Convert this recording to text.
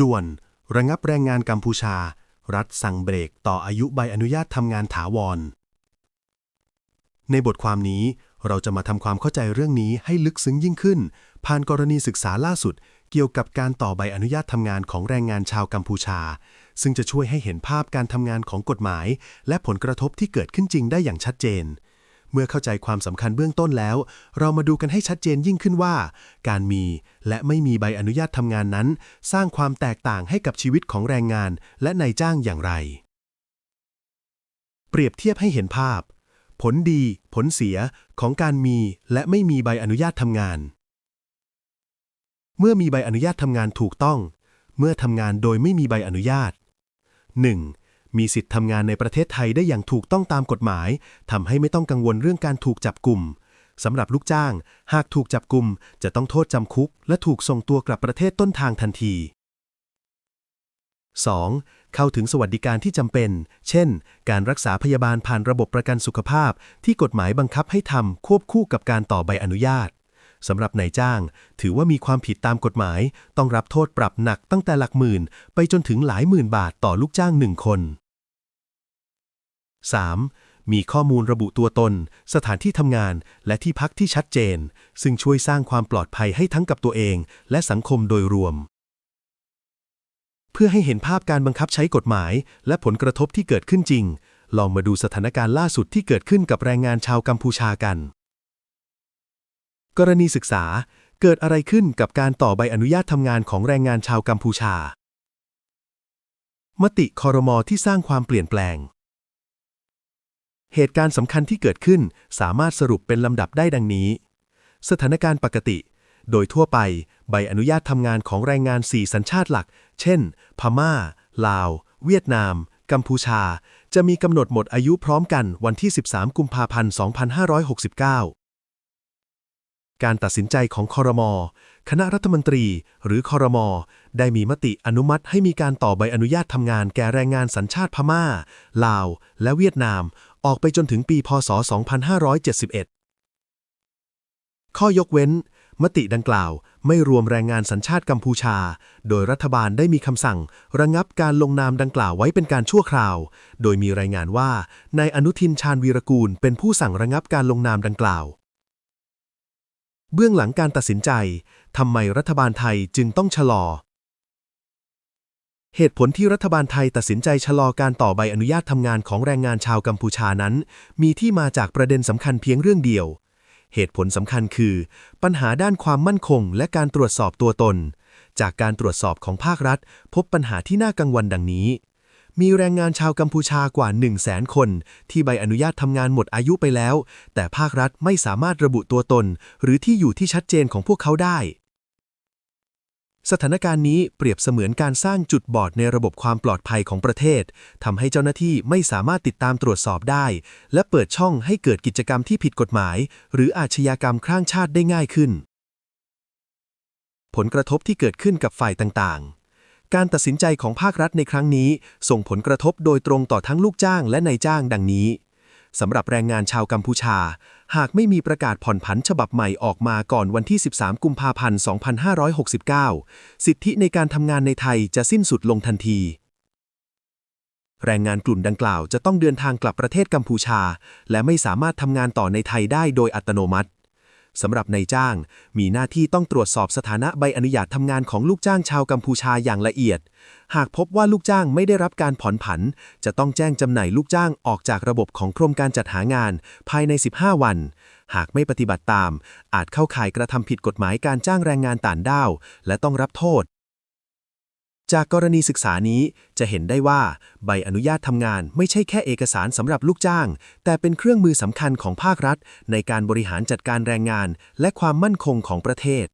ด่วน ระงับแรงงานกัมพูชา รัฐสั่งเบรกต่ออายุใบอนุญาตทำงานถาวร ในบทความนี้เราจะมาทำความเข้าใจเรื่องนี้ให้ลึกซึ้งยิ่งขึ้น ผ่านกรณีศึกษาล่าสุด เกี่ยวกับการต่อใบอนุญาตทำงานของแรงงานชาวกัมพูชา ซึ่งจะช่วยให้เห็นภาพการทำงานของกฎหมาย และผลกระทบที่เกิดขึ้นจริงได้อย่างชัดเจน เมื่อเข้าใจความสำคัญเบื้องต้นแล้ว เรามาดูกันให้ชัดเจนยิ่งขึ้นว่า การมีและไม่มีใบอนุญาตทำงานนั้น สร้างความแตกต่างให้กับชีวิตของแรงงาน และนายจ้างอย่างไร เปรียบเทียบให้เห็นภาพ ผลดี ผลเสียของการมีและไม่มีใบอนุญาตทำงาน เมื่อมีใบอนุญาตทำงานถูกต้อง เมื่อทำงานโดยไม่มีใบอนุญาต 1. มีสิทธิ์ทำงานในประเทศไทยได้อย่างถูกต้องตามกฎหมายทำให้ไม่ต้องกังวลเรื่องการถูกจับกลุ่มสำหรับลูกจ้าง หากถูกจับกลุ่มจะต้องโทษจำคุก และถูกส่งตัวกลับประเทศต้นทางทันที 2. เข้าถึงสวัสดิการที่จำเป็น เช่น การรักษาพยาบาลผ่านระบบประกันสุขภาพ ที่กฎหมายบังคับให้ทำควบคู่กับการต่อใบอนุญาตสำหรับนายจ้าง ถือว่ามีความผิดตามกฎหมาย ต้องรับโทษปรับหนักตั้งแต่หลักหมื่น ไปจนถึงหลายหมื่นบาทต่อลูกจ้างหนึ่งคน 3. มีข้อมูลระบุตัวตน สถานที่ทำงาน และที่พักที่ชัดเจน ซึ่งช่วยสร้างความปลอดภัยให้ทั้งกับตัวเอง และสังคมโดยรวม เพื่อให้เห็นภาพการบังคับใช้กฎหมาย และผลกระทบที่เกิดขึ้นจริง ลองมาดูสถานการณ์ล่าสุดที่เกิดขึ้นกับแรงงานชาวกัมพูชากัน กรณีศึกษาเกิดอะไรขึ้นกับการต่อใบอนุญาตทำงานของแรงงานชาวกัมพูชา มติคอรมอที่สร้างความเปลี่ยนแปลง เหตุการณ์สำคัญที่เกิดขึ้นสามารถสรุปเป็นลำดับได้ดังนี้ สถานการณ์ปกติ โดยทั่วไปใบอนุญาตทำงานของแรงงาน 4 สัญชาติหลัก เช่น พม่า ลาว เวียดนาม กัมพูชา จะมีกำหนดหมดอายุพร้อมกันวันที่ 13 กุมภาพันธ์ 2569การตัดสินใจของคอรมอคณะรัฐมนตรี หรือคอรมอได้มีมติอนุมัติให้มีการต่อใบอนุญาตทำงานแก่แรงงานสัญชาติพม่า ลาว และเวียดนาม ออกไปจนถึงปีพศ 2571 ข้อยกเว้น มติดังกล่าวไม่รวมแรงงานสัญชาติกัมพูชา โดยรัฐบาลได้มีคำสั่ง ระงับการลงนามดังกล่าวไว้เป็นการชั่วคราว โดยมีรายงานว่านายอนุทินชาญวีรกูล เป็นผู้สั่งระงับการลงนามดังกล่าวเบื้องหลังการตัดสินใจ ทำไมรัฐบาลไทยจึงต้องชะลอ เหตุผลที่รัฐบาลไทยตัดสินใจชะลอการต่อใบอนุญาตทำงานของแรงงานชาวกัมพูชานั้น มีที่มาจากประเด็นสำคัญเพียงเรื่องเดียว เหตุผลสำคัญคือ ปัญหาด้านความมั่นคงและการตรวจสอบตัวตน จากการตรวจสอบของภาครัฐ พบปัญหาที่น่ากังวลดังนี้ มีแรงงานชาวกัมพูชากว่า 1 0 0 0 0แสนคน ที่ใบอนุญาตทำงานหมดอายุไปแล้ว แต่ภาครัฐไม่สามารถระบุตัวตน หรือที่อยู่ที่ชัดเจนของพวกเขาได้ สถานการณ์นี้เปรียบเสมือนการสร้างจุดบอดในระบบความปลอดภัยของประเทศทำให้เจ้าหน้าที่ไม่สามารถติดตามตรวจสอบได้ และเปิดช่องให้เกิดกิจกรรมที่ผิดกฎหมาย หรืออาชญากรรมข้างชาติได้ง่ายขึ้น ผลกระทบที่เกิดขึ้นกับฝ่ายต่างๆ การตัดสินใจของภาครัฐในครั้งนี้ ส่งผลกระทบโดยตรงต่อทั้งลูกจ้างและนายจ้างดังนี้สำหรับแรงงานชาวกัมพูชา หากไม่มีประกาศผ่อนผันฉบับใหม่ออกมาก่อนวันที่ 13 กุมภาพันธ์ 2569 สิทธิในการทำงานในไทยจะสิ้นสุดลงทันที แรงงานกลุ่มดังกล่าวจะต้องเดินทางกลับประเทศกัมพูชา และไม่สามารถทำงานต่อในไทยได้โดยอัตโนมัติ สำหรับนายจ้าง มีหน้าที่ต้องตรวจสอบสถานะใบอนุญาตทำงานของลูกจ้างชาวกัมพูชาอย่างละเอียด หากพบว่าลูกจ้างไม่ได้รับการผ่อนผัน จะต้องแจ้งจำหน่ายลูกจ้างออกจากระบบของกรมการจัดหางาน ภายใน 15 วัน หากไม่ปฏิบัติตาม อาจเข้าข่ายกระทำผิดกฎหมายการจ้างแรงงานต่างด้าว และต้องรับโทษ จากกรณีศึกษานี้จะเห็นได้ว่าใบอนุญาตทำงานไม่ใช่แค่เอกสารสำหรับลูกจ้าง แต่เป็นเครื่องมือสำคัญของภาครัฐ ในการบริหารจัดการแรงงาน และความมั่นคงของประเทศ